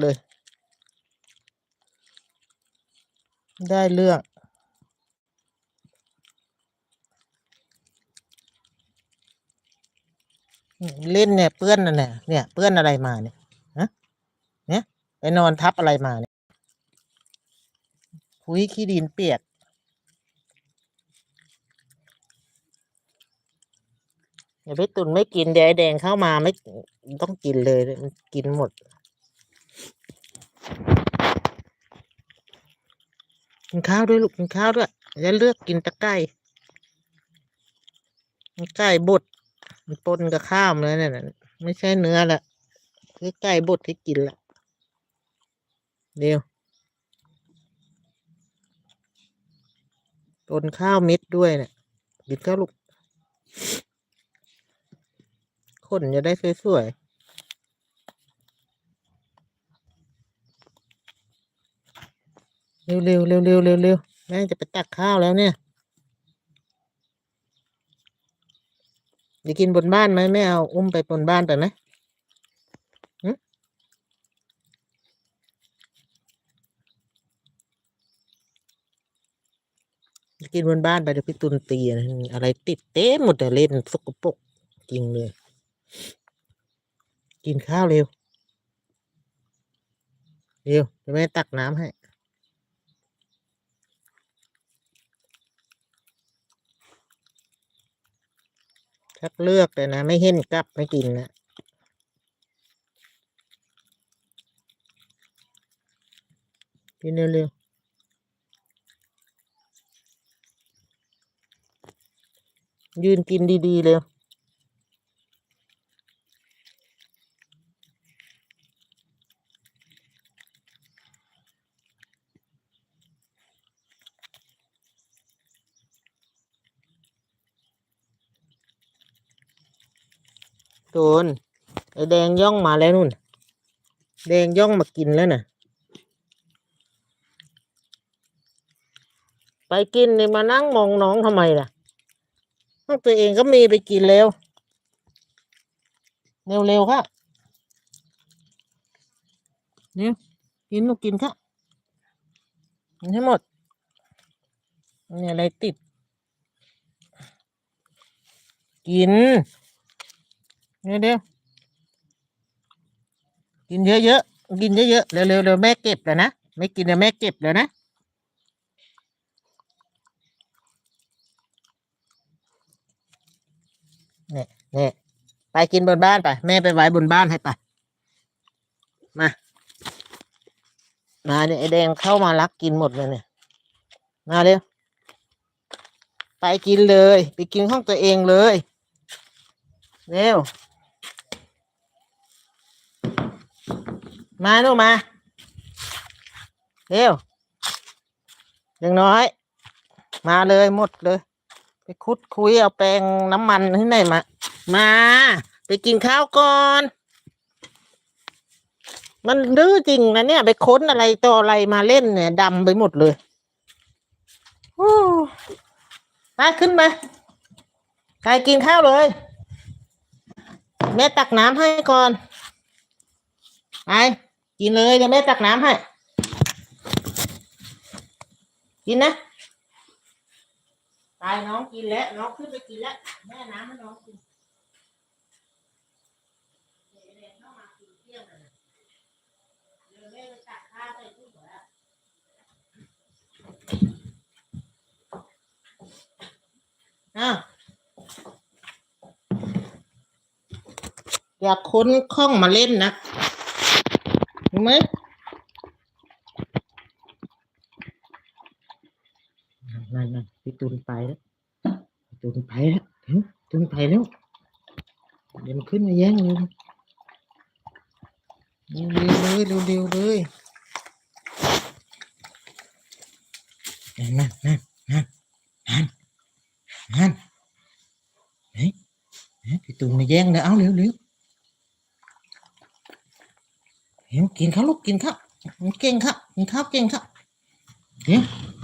เลย ได้เรื่อง เล่นเนี่ยเปื้อนนั่นแหละเนี่ย เปื้อนอะไรมาเนี่ยฮะเนี่ยไปนอนทับอะไรมาเนี่ยคุยขี้ดินเปียกเดี๋ยวพี่ตุนไม่กินเดี๋ยวไอ้แดงเข้ามาไม่ต้องกินเลยมันกินหมด กินข้าวด้วยลูกกินข้าวด้วยอย่าเลือกกินตะไก่ไก่บดมันปนกับข้าวเลยเนี่ยน่ะไม่ใช่เนื้อละคือไก่บดที่กินละเดี๋ยวปนข้าวเม็ดด้วยเนี่ยกินข้าวลูกขนจะได้สวยๆ เร็วๆเร็วเร็วเร็วเร็วแม่จะไปตักข้าวแล้วเนี่ยจะกินบนบ้านไหมไม่เอาอุ้มไปบนบ้านไปไหมหึจะกินบนบ้านไปเดี๋ยวพี่ตุนตีนอะไรติดเต็มหมดแต่เล่นสกปรกจริงเลย กินข้าวเร็ว เร็วเดี๋ยวแม่ตักน้ำให้ ชักเลือกเลยนะ ไม่เห็นกลับไม่กินนะกินเร็วๆยืนกินดีๆเร็ว ตูนไอแดงย่องมาแล้วนู่น แดงย่องมากินแล้วน่ะ ไปกินนี่มานั่งมองน้องทำไมล่ะตัวเองก็มีไปกินแล้ว เร็วๆค่ะเนี่ยกินลูกกินค่ะกินให้หมดนี่อะไรติด กิน เดี๋ยเดี๋ยวกินเยอะๆกินเยอะๆเร็วๆเร็วแม่เก็บแล้วนะไม่กินเดี๋ยวแม่เก็บแล้วนะเนี่ยเนี่ยไปกินบนบ้านไป แม่ไปไว้บนบ้านให้ไป มา มาเนี่ยไอแดงเข้ามารักกินหมดเลยเนี่ย มาเร็ว ไปกินเลย ไปกินห้องตัวเองเลย เร็ว มาลูกมา เร็ว อย่างน้อย มาเลยหมดเลย ไปคุดคุยเอาแปรงน้ำมันที่ไหนมา มา ไปกินข้าวก่อน มันดื้อจริงนะเนี่ย ไปค้นอะไรต่ออะไรมาเล่นเนี่ยดำไปหมดเลยโอ้ไปขึ้นมาไปกินข้าวเลย แม่ตักน้ำให้ก่อน ไป กินเลยเดี๋ยวแม่ตักน้ำให้ กินนะ ตายน้องกินแล้ว น้องขึ้นไปกินแล้ว แม่น้ำให้น้องกินเดี๋ยวเดี๋ยวเข้ามากินเที่ยงเลยนะเดี๋ยวแม่ไปตักข้าวใส่ถุงแล้วอ้าอย่าค้นข้องมาเล่นนะ ไหมนั่นนั่นพี่ตูนไปแล้วพี่ตูนไปแล้วตูนไปแล้วเดี๋ยวมันขึ้นมาแย่งเลยเร็วเลยเร็วๆเลยนั่นนั่นนั่นนั่นนั่นนั่นเฮ้ยพี่ตูนมาแย่งเลยเอาเร็วเร็วเกินข้าวลูกกินข้าวเก่งครับกินข้าวเก่งครับเดี๋ยว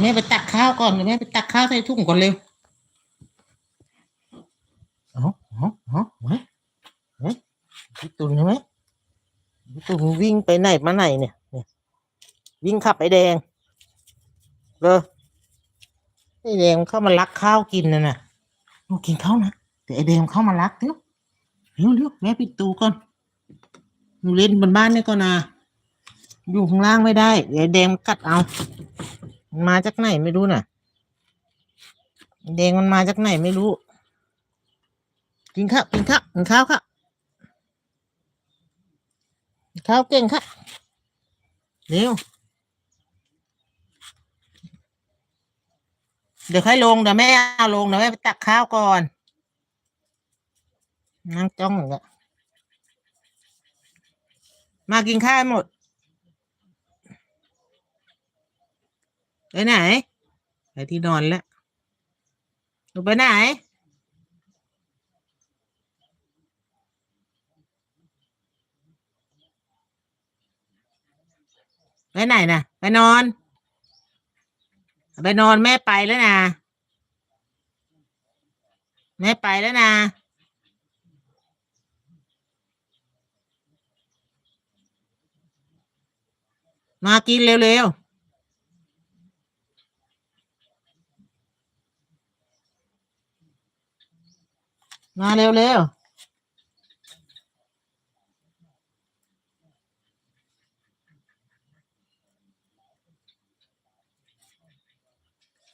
แม่ไปตักข้าวก่อนเดี๋ยวแม่ไปตักข้าวใส่ถุงก่อนเร็วเอาเอาเอาไว้ไว้พี่ตุนใช่ไหมพี่ตุ่มวิ่งไปไหนมาไหนเนี่ยเนี่ยวิ่งขับไอแดงเออไอแดงเข้ามาลักข้าวกินนะน่ะกินข้าวนะแต่ไอแดงเข้ามาลักเดี๋ยวเร็วเร็วแม่ปิดตูก่อน หนูเล่นบนบ้านนี่ก่อนะ อยู่ข้างล่างไม่ได้ เดี๋ยวแดงกัดเอามันมาจากไหนไม่รู้น่ะ แดงมันมาจากไหนไม่รู้ กินข้าวกินข้าวกินข้าวค่ะกินข้าวเก่งค่ะเร็วเดี๋ยวค่อยลงเดี๋ยวแม่เอาลงเดี๋ยวแม่ไปตักข้าวก่อนนั่งจ้องอย่างเงี้ย มากินข้าวให้หมดไปไหนไปที่นอนแล้วหนูไปไหนไปไหนนะไปนอน ไปนอนแม่ไปแล้วนะแม่ไปแล้วนะ มากินเร็วๆ มาเร็วๆ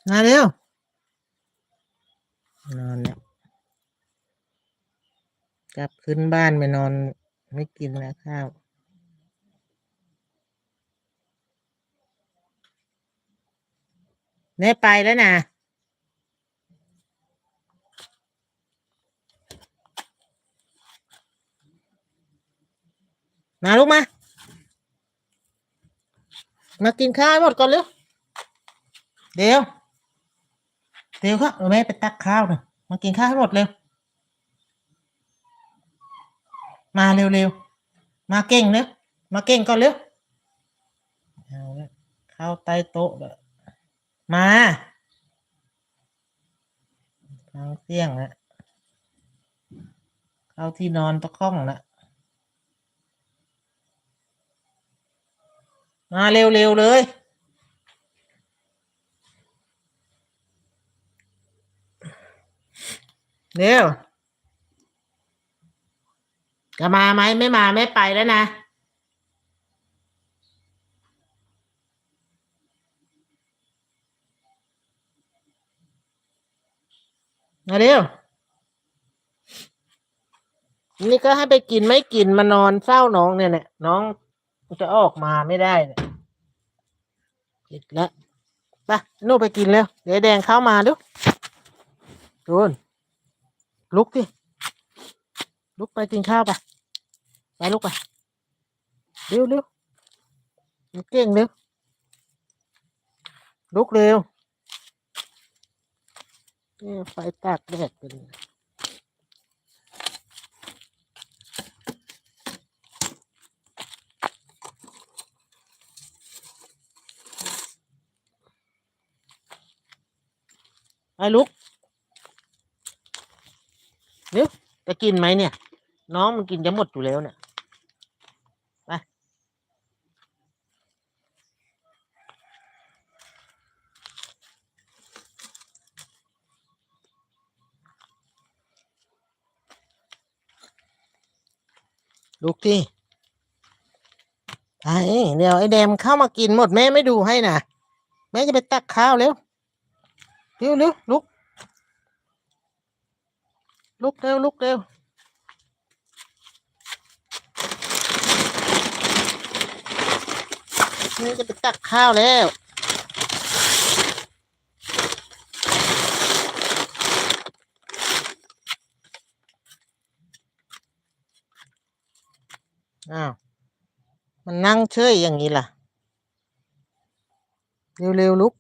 มาเร็วนอนแล้วกลับขึ้นบ้านไปนอนไม่กินแล้วข้าว แม่ไปแล้วนะมาลูกมา มากินข้าวให้หมดก่อนเร็ว เดี๋ยว เดี๋ยวครับแม่ไปตักข้าวหน่อยมากินข้าวให้หมดเร็ว มาเร็วๆ มาเก่งเร็ว มาเก่งก่อนเร็ว เข้าวใต้โต๊ะเลย มาทางเสี่ยงแล้วเข้าที่นอนตะข้องละมาเร็วๆเลย เร็ว จะมาไหมไม่มาไม่ไปแล้วนะ มาเร็ว นี่ก็ให้ไปกินไม่กินมานอนเฝ้าน้องเนี่ยเนี่ยน้องจะออกมาไม่ได้เนี่ยอีกแล้วไปนู่ไปกินแล้ว เดี๋ยวแดงเข้ามาดูดูนลุกดิลุกไปกินข้าวไปไปลุกไปเร็วเร็วเก่งเร็วลุกเร็ว ไฟตากแดดเป็นไอ้ลุกเร็วจะกินไหมเนี่ย น้องมันกินจะหมดอยู่แล้วเนี่ย ลุกที่ไอ้เดี๋ยวไอ้แดมเข้ามากินหมดแม่ไม่ดูให้นะแม่จะไปตักข้าวเร็วเร็วเร็วลุก ลุกเร็วลุกเร็วแม่จะไปตักข้าวแล้ว อ้าว มันนั่งเฉยอย่างนี้ล่ะ เร็วๆลุก